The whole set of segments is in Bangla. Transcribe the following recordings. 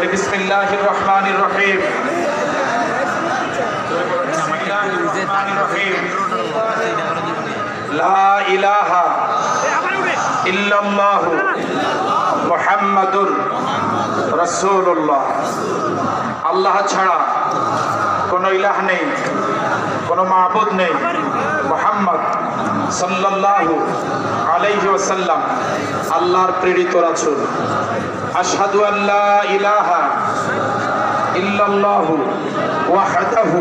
বলি বিসমিল্লাহির রহমানির রহিম লা ইলাহা ইল্লাল্লাহু মুহাম্মাদুর রাসূলুল্লাহ আল্লাহ ছাড়া কোনো ইলাহ নেই, কোনো মাহবুদ নেই। মোহাম্মদ সাল্লাল্লাহু আলাইহি ওয়াসাল্লাম। আল্লাহর প্রেরিত রাসূল। আশহাদু আল্লা ইলাহা ইল্লাল্লাহু ওয়াহদাহু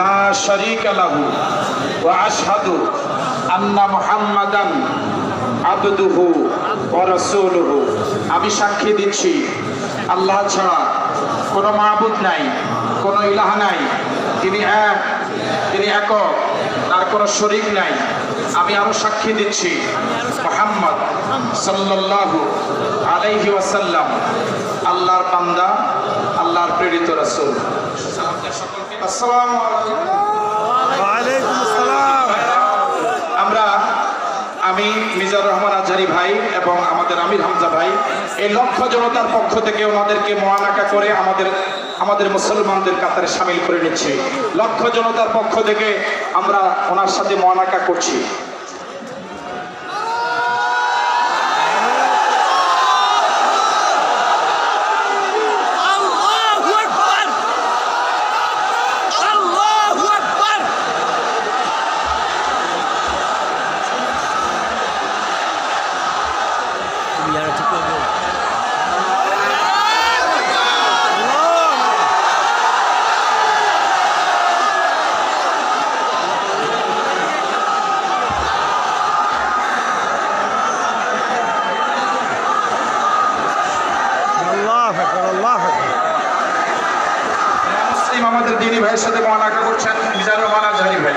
লা শারীকা লাহু ওয়া আশহাদু আন্না মুহাম্মাদান আবদুহু ওয়া রাসূলুহু। আমি সাক্ষী দিচ্ছি, আল্লাহ ছাড়া কোনো মাহবুদ নাই, কোনো ইলাহা নাই। তিনি এক, তিনি একক। তার কোনো শরিক নাই। আমি আরও সাক্ষী দিচ্ছি। মোহাম্মদ সাল্লাল্লাহু আলাইহি ওয়াসাল্লাম আল্লাহর বান্দা আল্লাহর প্রেরিত রাসূল। আসসালামু আলাইকুম। আমরা আমি মিজার রহমান আজহারি ভাই এবং আমাদের আমির হামজা ভাই এই লক্ষ্য জনতার পক্ষ থেকে ওনাদেরকে মহানাকা করে আমাদের আমাদের মুসলমানদের কাতারে সামিল করে নিচ্ছে। লক্ষ জনতার পক্ষ থেকে আমরা ওনার সাথে মহানাকা করছি। আল্লাহু আকবার! আল্লাহু দিনী ভাইয়ের সাথে মহানাকা করছেন মিজানুর রহমান আজহারি ভাই।